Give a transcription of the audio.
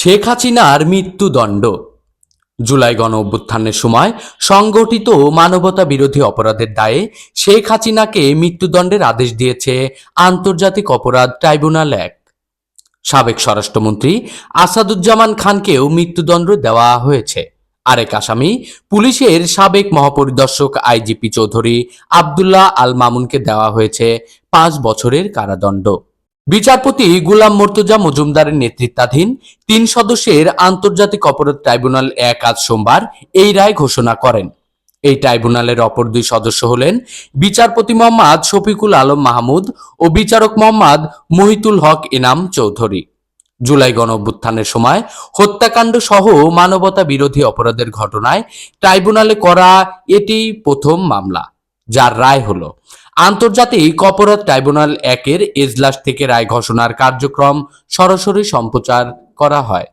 শেখ হাসিনার মৃত্যুদণ্ড। জুলাই গণ অভ্যুত্থানের সময় সংগঠিত মানবতা বিরোধী অপরাধের দায়ে শেখ হাসিনাকে মৃত্যুদণ্ডের আদেশ দিয়েছে আন্তর্জাতিক অপরাধ ট্রাইব্যুনাল এক। সাবেক স্বরাষ্ট্রমন্ত্রী আসাদুজ্জামান খানকেও মৃত্যুদণ্ড দেওয়া হয়েছে। আরেক আসামি পুলিশের সাবেক মহাপরিদর্শক আইজিপি চৌধুরী আবদুল্লাহ আল মামুনকে দেওয়া হয়েছে পাঁচ বছরের কারাদণ্ড। বিচারপতি গুলাম মর্তুজা মজুমদারের নেতৃত্বাধীন তিন সদস্যের আন্তর্জাতিক অপরাধ ট্রাইব্যুনাল এক আজ সোমবার এই রায় ঘোষণা করেন। এই ট্রাইব্যুনালের অপর দুই সদস্য হলেন বিচারপতি মোহাম্মদ শফিকুল আলম মাহমুদ ও বিচারক মোহাম্মদ মহিতুল হক ইনাম চৌধুরী। জুলাই গণ অভ্যুত্থানের সময় হত্যাকাণ্ড সহ মানবতা বিরোধী অপরাধের ঘটনায় ট্রাইব্যুনালে করা এটি প্রথম মামলা। যার রায় হলো, আন্তর্জাতিক অপরাধ ট্রাইব্যুনাল একের এজলাস থেকে রায় ঘোষণার কার্যক্রম সরাসরি সম্প্রচার করা হয়।